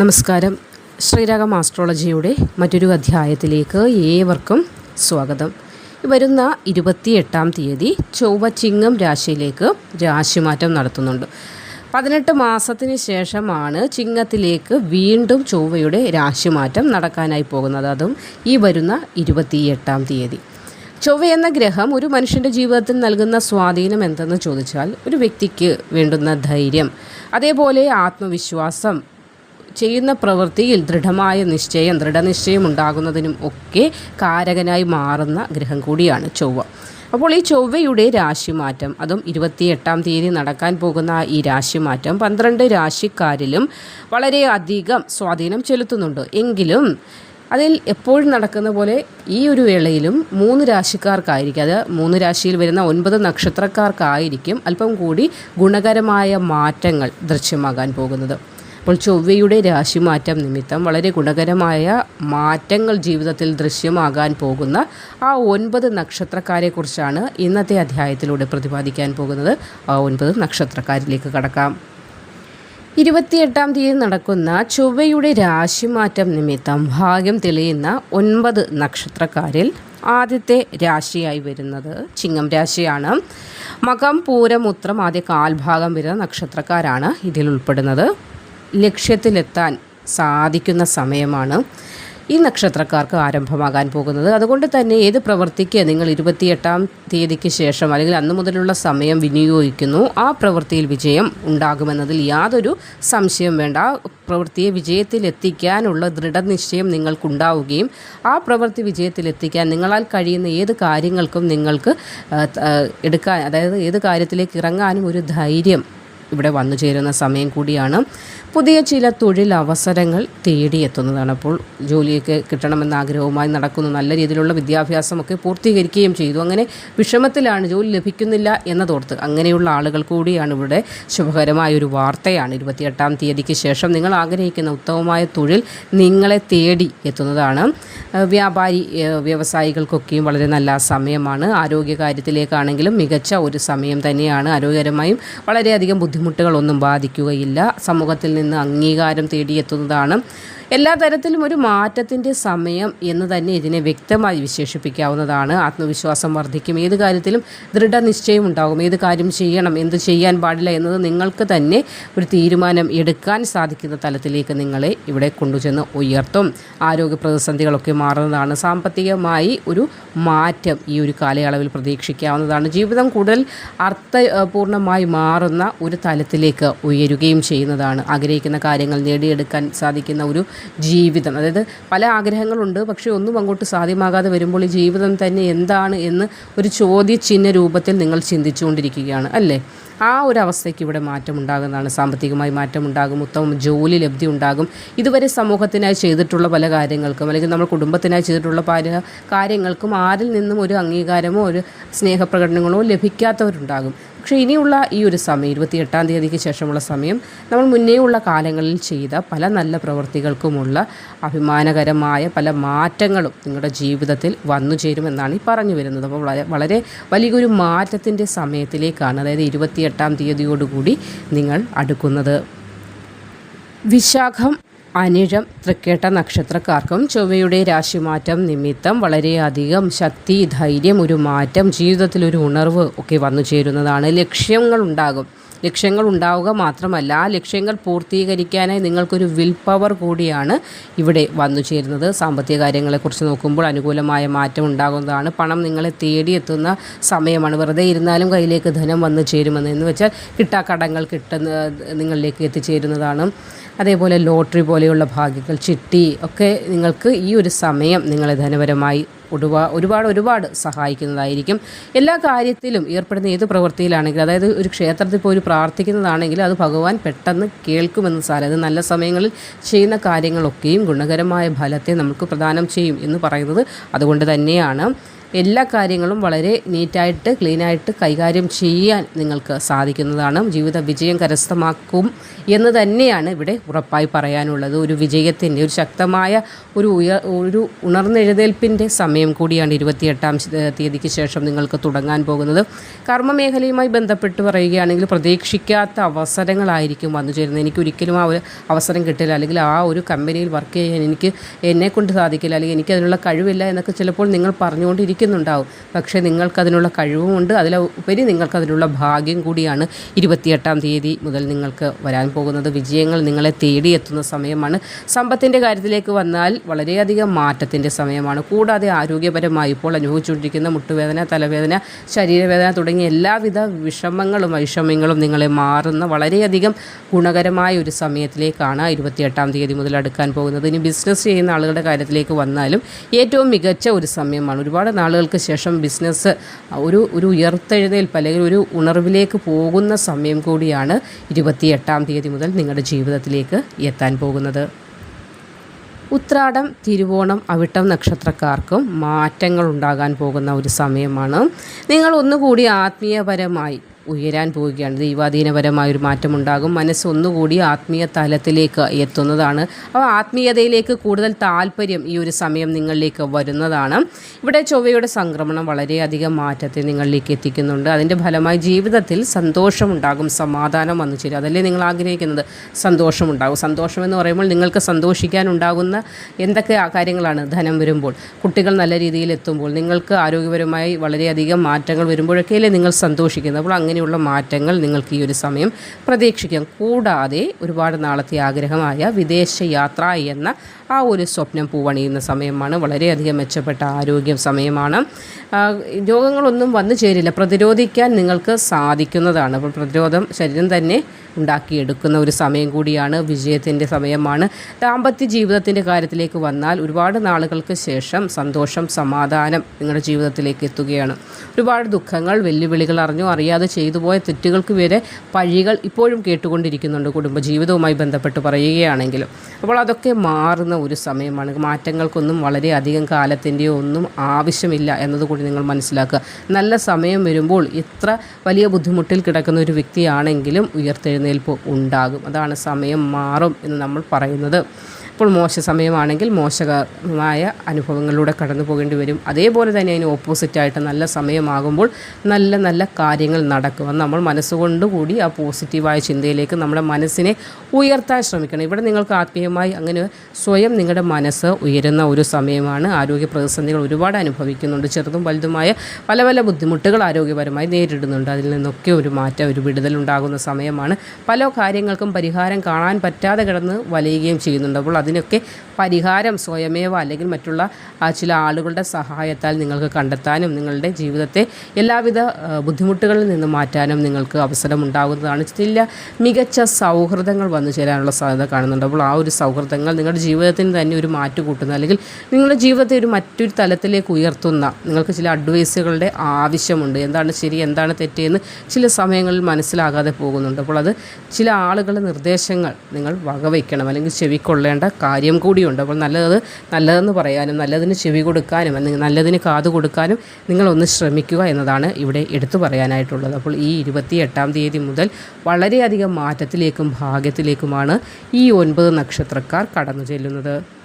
നമസ്കാരം. ശ്രീരാഗം ആസ്ട്രോളജിയുടെ മറ്റൊരു അധ്യായത്തിലേക്ക് ഏവർക്കും സ്വാഗതം. വരുന്ന ഇരുപത്തിയെട്ടാം തീയതി ചൊവ്വ ചിങ്ങം രാശിയിലേക്ക് രാശിമാറ്റം നടത്തുന്നുണ്ട്. പതിനെട്ട് മാസത്തിന് ശേഷമാണ് ചിങ്ങത്തിലേക്ക് വീണ്ടും ചൊവ്വയുടെ രാശിമാറ്റം നടക്കാനായി പോകുന്നത്. അതും ഈ വരുന്ന ഇരുപത്തിയെട്ടാം തീയതി. ചൊവ്വ എന്ന ഗ്രഹം ഒരു മനുഷ്യന്റെ ജീവിതത്തിൽ നൽകുന്ന സ്വാധീനം എന്തെന്ന് ചോദിച്ചാൽ ഒരു വ്യക്തിക്ക് വേണ്ടുന്ന ധൈര്യം അതേപോലെ ആത്മവിശ്വാസം ചെയ്യുന്ന പ്രവൃത്തിയിൽ ദൃഢമായ നിശ്ചയം ദൃഢനിശ്ചയം ഉണ്ടാകുന്നതിനും ഒക്കെ കാരകനായി മാറുന്ന ഗ്രഹം കൂടിയാണ് ചൊവ്വ. അപ്പോൾ ഈ ചൊവ്വയുടെ രാശിമാറ്റം അതും ഇരുപത്തിയെട്ടാം തീയതി നടക്കാൻ പോകുന്ന ഈ രാശിമാറ്റം പന്ത്രണ്ട് രാശിക്കാരിലും വളരെയധികം സ്വാധീനം ചെലുത്തുന്നുണ്ട്. എങ്കിലും അതിൽ എപ്പോഴും നടക്കുന്ന പോലെ ഈ ഒരു വേളയിലും മൂന്ന് രാശിക്കാർക്കായിരിക്കും അത് മൂന്ന് രാശിയിൽ വരുന്ന ഒൻപത് നക്ഷത്രക്കാർക്കായിരിക്കും അല്പം കൂടി ഗുണകരമായ മാറ്റങ്ങൾ ദൃശ്യമാകാൻ പോകുന്നത്. അപ്പോൾ ചൊവ്വയുടെ രാശിമാറ്റം നിമിത്തം വളരെ ഗുണകരമായ മാറ്റങ്ങൾ ജീവിതത്തിൽ ദൃശ്യമാകാൻ പോകുന്ന ആ ഒൻപത് നക്ഷത്രക്കാരെക്കുറിച്ചാണ് ഇന്നത്തെ അധ്യായത്തിലൂടെ പ്രതിപാദിക്കാൻ പോകുന്നത്. ആ ഒൻപത് നക്ഷത്രക്കാരിലേക്ക് കടക്കാം. ഇരുപത്തിയെട്ടാം തീയതി നടക്കുന്ന ചൊവ്വയുടെ രാശിമാറ്റം നിമിത്തം ഭാഗ്യം തെളിയുന്ന ഒൻപത് നക്ഷത്രക്കാരിൽ ആദ്യത്തെ രാശിയായി വരുന്നത് ചിങ്ങം രാശിയാണ്. മകം പൂരം ഉത്രം ആദ്യ കാൽഭാഗം വരുന്ന നക്ഷത്രക്കാരാണ് ഇതിൽ ഉൾപ്പെടുന്നത്. ലക്ഷ്യത്തിലെത്താൻ സാധിക്കുന്ന സമയമാണ് ഈ നക്ഷത്രക്കാർക്ക് ആരംഭമാകാൻ പോകുന്നത്. അതുകൊണ്ട് തന്നെ ഏത് പ്രവൃത്തിക്ക് നിങ്ങൾ ഇരുപത്തിയെട്ടാം തീയതിക്ക് ശേഷം അല്ലെങ്കിൽ അന്നു മുതലുള്ള സമയം വിനിയോഗിക്കുന്നു ആ പ്രവൃത്തിയിൽ വിജയം ഉണ്ടാകുമെന്നതിൽ യാതൊരു സംശയം വേണ്ട. ആ പ്രവൃത്തിയെ വിജയത്തിലെത്തിക്കാനുള്ള ദൃഢനിശ്ചയം നിങ്ങൾക്കുണ്ടാവുകയും ആ പ്രവൃത്തി വിജയത്തിലെത്തിക്കാൻ നിങ്ങളാൽ കഴിയുന്ന ഏത് കാര്യങ്ങൾക്കും നിങ്ങൾക്ക് എടുക്കാൻ അതായത് ഏത് കാര്യത്തിലേക്ക് ഇറങ്ങാനും ഒരു ധൈര്യം ഇവിടെ വന്നു ചേരുന്ന സമയം കൂടിയാണ്. പുതിയ ചില തൊഴിലവസരങ്ങൾ തേടിയെത്തുന്നതാണ്. അപ്പോൾ ജോലിയൊക്കെ കിട്ടണമെന്ന ആഗ്രഹവുമായി നടക്കുന്നു. നല്ല രീതിയിലുള്ള വിദ്യാഭ്യാസമൊക്കെ പൂർത്തീകരിക്കുകയും ചെയ്തു. അങ്ങനെ വിഷമത്തിലാണ് ജോലി ലഭിക്കുന്നില്ല എന്നതോർത്ത് അങ്ങനെയുള്ള ആളുകൾ കൂടിയാണ് ഇവിടെ. ശുഭകരമായ ഒരു വാർത്തയാണ് ഇരുപത്തിയെട്ടാം തീയതിക്ക് ശേഷം നിങ്ങൾ ആഗ്രഹിക്കുന്ന ഉത്തമമായ തൊഴിൽ നിങ്ങളെ തേടി എത്തുന്നതാണ്. വ്യാപാരി വ്യവസായികൾക്കൊക്കെയും വളരെ നല്ല സമയമാണ്. ആരോഗ്യകാര്യത്തിലേക്കാണെങ്കിലും മികച്ച ഒരു സമയം തന്നെയാണ്. ആരോഗ്യകരമായും വളരെയധികം ബുദ്ധിമുട്ടുകളൊന്നും ബാധിക്കുകയില്ല. സമൂഹത്തിൽ നിന്ന് അംഗീകാരം തേടിയെത്തുന്നതാണ് എല്ലാ തരത്തിലും ഒരു മാറ്റത്തിന്റെ സമയം എന്ന് തന്നെ ഇതിനെ വ്യക്തമായി വിശേഷിപ്പിക്കാവുന്നതാണ്. ആത്മവിശ്വാസം വർദ്ധിക്കും. ഏത് കാര്യത്തിലും ദൃഢനിശ്ചയം ഉണ്ടാകും. ഏത് കാര്യം ചെയ്യണം എന്ത് ചെയ്യാൻ പാടില്ല എന്നത് നിങ്ങൾക്ക് തന്നെ ഒരു തീരുമാനം എടുക്കാൻ സാധിക്കുന്ന തലത്തിലേക്ക് നിങ്ങളെ ഇവിടെ കൊണ്ടുചെന്ന് ഉയർത്തും. ആരോഗ്യ പ്രതിസന്ധികളൊക്കെ മാറുന്നതാണ്. സാമ്പത്തികമായി ഒരു മാറ്റം ഈ ഒരു കാലയളവിൽ പ്രതീക്ഷിക്കാവുന്നതാണ്. ജീവിതം കൂടുതൽ അർത്ഥപൂർണമായി മാറുന്ന ഒരു തലത്തിലേക്ക് ഉയരുകയും ചെയ്യുന്നതാണ്. ആഗ്രഹിക്കുന്ന കാര്യങ്ങൾ നേടിയെടുക്കാൻ സാധിക്കുന്ന ഒരു ജീവിതം. അതായത് പല ആഗ്രഹങ്ങളുണ്ട് പക്ഷേ ഒന്നും അങ്ങോട്ട് സാധ്യമാകാതെ വരുമ്പോൾ ഈ ജീവിതം തന്നെ എന്താണ് എന്ന് ഒരു ചോദ്യചിഹ്ന രൂപത്തിൽ നിങ്ങൾ ചിന്തിച്ചുകൊണ്ടിരിക്കുകയാണ് അല്ലേ? ആ ഒരു അവസ്ഥയ്ക്ക് ഇവിടെ മാറ്റമുണ്ടാകുന്നതാണ്. സാമ്പത്തികമായി മാറ്റമുണ്ടാകും ഉത്തമം ജോലി ലബ്ധി ഉണ്ടാകും. ഇതുവരെ സമൂഹത്തിനായി ചെയ്തിട്ടുള്ള പല കാര്യങ്ങൾക്കും അല്ലെങ്കിൽ നമ്മൾ കുടുംബത്തിനായി ചെയ്തിട്ടുള്ള പല കാര്യങ്ങൾക്കും ആരിൽ നിന്നും ഒരു അംഗീകാരമോ ഒരു സ്നേഹപ്രകടനങ്ങളോ ലഭിക്കാത്തവരുണ്ടാകും. പക്ഷേ ഇനിയുള്ള ഈ ഒരു സമയം ഇരുപത്തിയെട്ടാം തീയതിക്ക് ശേഷമുള്ള സമയം നമ്മൾ മുന്നേ ഉള്ള കാലങ്ങളിൽ ചെയ്ത പല നല്ല പ്രവൃത്തികൾക്കുമുള്ള അഭിമാനകരമായ പല മാറ്റങ്ങളും നിങ്ങളുടെ ജീവിതത്തിൽ വന്നു ചേരുമെന്നാണ് ഈ പറഞ്ഞു വരുന്നത്. അപ്പോൾ വളരെ വളരെ വലിയൊരു മാറ്റത്തിന്റെ സമയത്തിലേക്കാണ് അതായത് ഇരുപത്തിയെട്ടാം തീയതിയോടുകൂടി നിങ്ങൾ അടുക്കുന്നത്. വിശാഖം അനിഴം തൃക്കേട്ട നക്ഷത്രക്കാർക്കും ചൊവ്വയുടെ രാശിമാറ്റം നിമിത്തം വളരെയധികം ശക്തി ധൈര്യം ഒരു മാറ്റം ജീവിതത്തിൽ ഒരു ഉണർവ് ഒക്കെ വന്നു ചേരുന്നതാണ്. ലക്ഷ്യങ്ങൾ ഉണ്ടാകും. ലക്ഷ്യങ്ങൾ ഉണ്ടാവുക മാത്രമല്ല ആ ലക്ഷ്യങ്ങൾ പൂർത്തീകരിക്കാനായി നിങ്ങൾക്കൊരു വിൽ പവർ കൂടിയാണ് ഇവിടെ വന്നു ചേരുന്നത്. സാമ്പത്തിക കാര്യങ്ങളെക്കുറിച്ച് നോക്കുമ്പോൾ അനുകൂലമായ മാറ്റം ഉണ്ടാകുന്നതാണ്. പണം നിങ്ങളെ തേടിയെത്തുന്ന സമയമാണ്. വെറുതെ ഇരുന്നാലും കയ്യിലേക്ക് ധനം വന്നു ചേരുമെന്ന് എന്ന് വെച്ചാൽ കിട്ടാക്കടങ്ങൾ കിട്ടുന്ന നിങ്ങളിലേക്ക് എത്തിച്ചേരുന്നതാണ്. അതേപോലെ ലോട്ടറി പോലെയുള്ള ഭാഗ്യങ്ങൾ ചിട്ടി ഒക്കെ നിങ്ങൾക്ക് ഈ ഒരു സമയം നിങ്ങളെ ധനപരമായി ഒരുപാ ഒരുപാട് ഒരുപാട് സഹായിക്കുന്നതായിരിക്കും. എല്ലാ കാര്യത്തിലും ഏർപ്പെടുന്ന ഏത് പ്രവൃത്തിയിലാണെങ്കിലും അതായത് ഒരു ക്ഷേത്രത്തിൽ പോയി പ്രാർത്ഥിക്കുന്നതാണെങ്കിൽ അത് ഭഗവാൻ പെട്ടെന്ന് കേൾക്കുമെന്ന് സാരം. അത് നല്ല സമയങ്ങളിൽ ചെയ്യുന്ന കാര്യങ്ങളൊക്കെയും ഗുണകരമായ ഫലത്തെ നമുക്ക് പ്രദാനം ചെയ്യും എന്ന് പറയുന്നത് അതുകൊണ്ട് തന്നെയാണ്. എല്ലാ കാര്യങ്ങളും വളരെ നീറ്റായിട്ട് ക്ലീനായിട്ട് കൈകാര്യം ചെയ്യാൻ നിങ്ങൾക്ക് സാധിക്കുന്നതാണ്. ജീവിത വിജയം കരസ്ഥമാക്കും എന്ന് തന്നെയാണ് ഇവിടെ ഉറപ്പായി പറയാനുള്ളത്. ഒരു വിജയത്തിന്റെ ഒരു ശക്തമായ ഒരു ഉയർ ഒരു ഉണർന്നെഴുന്നേൽപ്പിന്റെ സമയം കൂടിയാണ് ഇരുപത്തിയെട്ടാം തീയതിക്ക് ശേഷം നിങ്ങൾക്ക് തുടങ്ങാൻ പോകുന്നത്. കർമ്മമേഖലയുമായി ബന്ധപ്പെട്ട് പറയുകയാണെങ്കിൽ പ്രതീക്ഷിക്കാത്ത അവസരങ്ങളായിരിക്കും വന്നു ചേരുന്നത്. എനിക്ക് ഒരിക്കലും ആ ഒരു അവസരം കിട്ടില്ല. അല്ലെങ്കിൽ ആ ഒരു കമ്പനിയിൽ വർക്ക് ചെയ്യാൻ എനിക്ക് എന്നെക്കൊണ്ട് സാധിക്കില്ല. അല്ലെങ്കിൽ എനിക്ക് അതിനുള്ള കഴിവില്ല എന്നൊക്കെ ചിലപ്പോൾ നിങ്ങൾ പറഞ്ഞുകൊണ്ടിരിക്കുന്നുണ്ടാവും പക്ഷേ നിങ്ങൾക്കതിനുള്ള കഴിവുമുണ്ട്. അതിലുപരി നിങ്ങൾക്കതിനുള്ള ഭാഗ്യം കൂടിയാണ് ഇരുപത്തിയെട്ടാം തീയതി മുതൽ നിങ്ങൾക്ക് വരാൻ പോകുന്നത്. വിജയങ്ങൾ നിങ്ങളെ തേടിയെത്തുന്ന സമയമാണ്. സമ്പത്തിന്റെ കാര്യത്തിലേക്ക് വന്നാൽ വളരെയധികം മാറ്റത്തിന്റെ സമയമാണ്. കൂടാതെ ആരോഗ്യപരമായി ഇപ്പോൾ അനുഭവിച്ചുകൊണ്ടിരിക്കുന്ന മുട്ടുവേദന തലവേദന ശരീരവേദന തുടങ്ങിയ എല്ലാവിധ വിഷമങ്ങളും വൈഷമ്യങ്ങളും നിങ്ങളെ മാറുന്ന വളരെയധികം ഗുണകരമായ ഒരു സമയത്തിലേക്കാണ് ഇരുപത്തിയെട്ടാം തീയതി മുതൽ അടുക്കാൻ പോകുന്നത്. ഇനി ബിസിനസ് ചെയ്യുന്ന ആളുകളുടെ കാര്യത്തിലേക്ക് വന്നാലും ഏറ്റവും മികച്ച ഒരു സമയമാണ്. ഒരുപാട് നാളുകൾക്ക് ശേഷം ബിസിനസ് ഒരു ഒരു ഉയർത്തെഴുന്നേൽപ്പ് അല്ലെങ്കിൽ ഒരു ഉണർവിലേക്ക് പോകുന്ന സമയം കൂടിയാണ് ഇരുപത്തിയെട്ടാം തീയതി മുതൽ നിങ്ങളുടെ ജീവിതത്തിലേക്ക് എത്താൻ പോകുന്നത്. ഉത്രാടം തിരുവോണം അവിട്ടം നക്ഷത്രക്കാർക്കും മാറ്റങ്ങൾ ഉണ്ടാകാൻ പോകുന്ന ഒരു സമയമാണ്. നിങ്ങൾ ഒന്നുകൂടി ആത്മീയപരമായി ഉയരാൻ പോവുകയാണ്. ദൈവാധീനപരമായ ഒരു മാറ്റമുണ്ടാകും. മനസ്സ് ഒന്നുകൂടി ആത്മീയ തലത്തിലേക്ക് എത്തുന്നതാണ്. അപ്പോൾ ആത്മീയതയിലേക്ക് കൂടുതൽ താല്പര്യം ഈ ഒരു സമയം നിങ്ങളിലേക്ക് വരുന്നതാണ്. ഇവിടെ ചൊവ്വയുടെ സംക്രമണം വളരെയധികം മാറ്റത്തെ നിങ്ങളിലേക്ക് എത്തിക്കുന്നുണ്ട്. അതിന്റെ ഫലമായി ജീവിതത്തിൽ സന്തോഷമുണ്ടാകും സമാധാനം വന്നു ചേരും. അതല്ലേ നിങ്ങൾ ആഗ്രഹിക്കുന്നത്? സന്തോഷമുണ്ടാകും. സന്തോഷം എന്ന് പറയുമ്പോൾ നിങ്ങൾക്ക് സന്തോഷിക്കാനുണ്ടാകുന്ന എന്തൊക്കെ കാര്യങ്ങളാണ്? ധനം വരുമ്പോൾ. കുട്ടികൾ നല്ല രീതിയിൽ എത്തുമ്പോൾ നിങ്ങൾക്ക് ആരോഗ്യപരമായി വളരെയധികം മാറ്റങ്ങൾ വരുമ്പോഴൊക്കെയല്ലേ നിങ്ങൾ സന്തോഷിക്കുന്നത്. അപ്പോൾ അങ്ങനെയുള്ള മാറ്റങ്ങൾ നിങ്ങൾക്ക് ഈ ഒരു സമയം പ്രതീക്ഷിക്കാം. കൂടാതെ ഒരുപാട് നാളത്തെ ആഗ്രഹമായ വിദേശ യാത്ര എന്ന ആ ഒരു സ്വപ്നം പൂവണിയുന്ന സമയമാണ്. വളരെയധികം മെച്ചപ്പെട്ട ആരോഗ്യ സമയമാണ്. രോഗങ്ങളൊന്നും വന്നു ചേരില്ല. പ്രതിരോധിക്കാൻ നിങ്ങൾക്ക് സാധിക്കുന്നതാണ്. അപ്പോൾ പ്രതിരോധം ശരീരം തന്നെ ഉണ്ടാക്കിയെടുക്കുന്ന ഒരു സമയം കൂടിയാണ്. വിജയത്തിന്റെ സമയമാണ്. ദാമ്പത്യ ജീവിതത്തിന്റെ കാര്യത്തിലേക്ക് വന്നാൽ ഒരുപാട് നാളുകൾക്ക് ശേഷം സന്തോഷം സമാധാനം നിങ്ങളുടെ ജീവിതത്തിലേക്ക് എത്തുകയാണ്. ഒരുപാട് ദുഃഖങ്ങൾ വെല്ലുവിളികൾ അറിഞ്ഞോ അറിയാതെ ചെയ്തു പോയ തെറ്റുകൾക്ക് വരെ പഴികൾ ഇപ്പോഴും കേട്ടുകൊണ്ടിരിക്കുന്നുണ്ട്. കുടുംബജീവിതവുമായി ബന്ധപ്പെട്ട് പറയുകയാണെങ്കിലും. അപ്പോൾ അതൊക്കെ മാറുന്ന ഒരു സമയമാണ്. മാറ്റങ്ങൾക്കൊന്നും വളരെയധികം കാലത്തിന്റെയോ ഒന്നും ആവശ്യമില്ല എന്നതുകൂടി നിങ്ങൾ മനസ്സിലാക്കുക. നല്ല സമയം വരുമ്പോൾ ഇത്ര വലിയ ബുദ്ധിമുട്ടിൽ കിടക്കുന്ന ഒരു വ്യക്തിയാണെങ്കിലും ഉയർത്തെഴുന്നേൽപ്പ് ഉണ്ടാകും. അതാണ് സമയം മാറും എന്ന് നമ്മൾ പറയുന്നത്. ഇപ്പോൾ മോശ സമയമാണെങ്കിൽ മോശകരമായ അനുഭവങ്ങളിലൂടെ കടന്നു പോകേണ്ടി വരും. അതേപോലെ തന്നെ അതിന് ഓപ്പോസിറ്റായിട്ട് നല്ല സമയമാകുമ്പോൾ നല്ല നല്ല കാര്യങ്ങൾ നടക്കും. അത് നമ്മൾ മനസ്സുകൊണ്ടുകൂടി ആ പോസിറ്റീവായ ചിന്തയിലേക്ക് നമ്മുടെ മനസ്സിനെ ഉയർത്താൻ ശ്രമിക്കണം. ഇവിടെ നിങ്ങൾക്ക് ആത്മീയമായി അങ്ങനെ സ്വയം നിങ്ങളുടെ മനസ്സ് ഉയരുന്ന ഒരു സമയമാണ്. ആരോഗ്യ പ്രതിസന്ധികൾ ഒരുപാട് അനുഭവിക്കുന്നുണ്ട്. ചെറുതും വലുതുമായ പല പല ബുദ്ധിമുട്ടുകൾ ആരോഗ്യപരമായി നേരിടുന്നുണ്ട്. അതിൽ നിന്നൊക്കെ ഒരു മാറ്റം ഒരു വിടുതലുണ്ടാകുന്ന സമയമാണ്. പല കാര്യങ്ങൾക്കും പരിഹാരം കാണാൻ പറ്റാതെ കിടന്ന് വലയുകയും ചെയ്യുന്നുണ്ട്. അപ്പോൾ അതിനൊക്കെ പരിഹാരം സ്വയമേവ അല്ലെങ്കിൽ മറ്റുള്ള ചില ആളുകളുടെ സഹായത്താൽ നിങ്ങൾക്ക് കണ്ടെത്താനും നിങ്ങളുടെ ജീവിതത്തെ എല്ലാവിധ ബുദ്ധിമുട്ടുകളിൽ നിന്ന് മാറ്റാനും നിങ്ങൾക്ക് അവസരമുണ്ടാകുന്നതാണ്. ചില മികച്ച സൗഹൃദങ്ങൾ വന്നു ചേരാനുള്ള സാധ്യത കാണുന്നുണ്ട്. അപ്പോൾ ആ ഒരു സൗഹൃദങ്ങൾ നിങ്ങളുടെ ജീവിതത്തിന് തന്നെ ഒരു മാറ്റു കൂട്ടുന്ന അല്ലെങ്കിൽ നിങ്ങളുടെ ജീവിതത്തെ ഒരു മറ്റൊരു തലത്തിലേക്ക് ഉയർത്തുന്ന നിങ്ങൾക്ക് ചില അഡ്വൈസുകളുടെ ആവശ്യമുണ്ട്. എന്താണ് ശരി എന്താണ് തെറ്റെന്ന് ചില സമയങ്ങളിൽ മനസ്സിലാകാതെ പോകുന്നുണ്ട്. അപ്പോൾ അത് ചില ആളുകളുടെ നിർദ്ദേശങ്ങൾ നിങ്ങൾ വകവയ്ക്കണം അല്ലെങ്കിൽ ചെവിക്കൊള്ളേണ്ട കാര്യം കൂടിയുണ്ട്. അപ്പോൾ നല്ലത് നല്ലതെന്ന് പറയാനും നല്ലതിന് ചെവി കൊടുക്കാനും അല്ലെങ്കിൽ നല്ലതിന് കാത് കൊടുക്കാനും നിങ്ങളൊന്ന് ശ്രമിക്കുക എന്നതാണ് ഇവിടെ എടുത്തു പറയാനായിട്ടുള്ളത്. അപ്പോൾ ഈ ഇരുപത്തി എട്ടാം തീയതി മുതൽ വളരെയധികം മാറ്റത്തിലേക്കും ഭാഗ്യത്തിലേക്കുമാണ് ഈ ഒൻപത് നക്ഷത്രക്കാർ കടന്നു ചെല്ലുന്നത്.